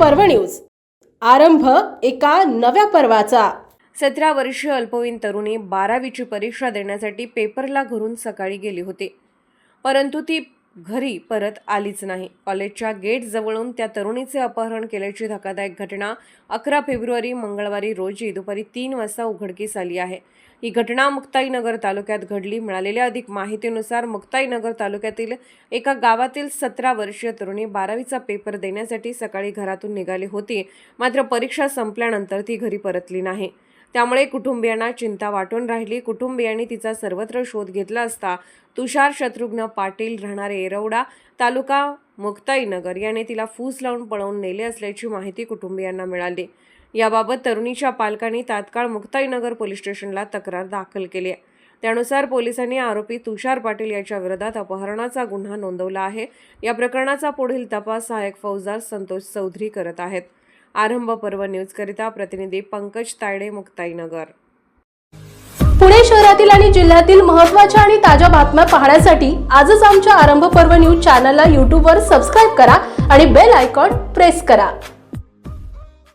पर्व न्यूज. आरंभ एका नव्या पर्वाचा. सतरा वर्षीय अल्पवयीन तरुणी बारावीची परीक्षा देण्यासाठी पेपरला घरून सकाळी गेली होती. परंतु ती घरी परत आलीच नाही. कॉलेजच्या गेटजवळून त्या तरुणीचे अपहरण केल्याची धक्कादायक घटना अकरा फेब्रुवारी मंगळवारी रोजी दुपारी तीन वाजता उघडकीस आली आहे. ही घटना मुक्ताईनगर तालुक्यात घडली. मिळालेल्या अधिक माहितीनुसार मुक्ताईनगर तालुक्यातील एका गावातील सतरा वर्षीय तरुणी बारावीचा पेपर देण्यासाठी सकाळी घरातून निघाली होती. मात्र परीक्षा संपल्यानंतर ती घरी परतली नाही. त्यामुळे कुटुंबियांना चिंता वाटून राहिली. कुटुंबियांनी तिचा सर्वत्र शोध घेतला असता तुषार शत्रुघ्न पाटील राहणारे येरवडा तालुका मुक्ताईनगर याने तिला फूस लावून पळवून नेले असल्याची माहिती कुटुंबियांना मिळाली. याबाबत तरुणीच्या पालकांनी तात्काळ मुक्ताईनगर पोलीस स्टेशनला तक्रार दाखल केली आहे. त्यानुसार पोलिसांनी आरोपी तुषार पाटील याच्या विरोधात अपहरणाचा गुन्हा नोंदवला आहे. या प्रकरणाचा पुढील तपास सहाय्यक फौजदार संतोष चौधरी करत आहेत. आरंभ पर्व न्यूजकरिता प्रतिनिधी पंकज तायडे मुक्ताईनगर. पुणे शहरातील आणि जिल्ह्यातील महत्त्वाच्या आणि ताज्या बातम्या पाहण्यासाठी आजच आमच्या आरंभ पर्व न्यूज चॅनलला यूट्यूबवर सबस्क्राईब करा आणि बेल आयकॉन प्रेस करा.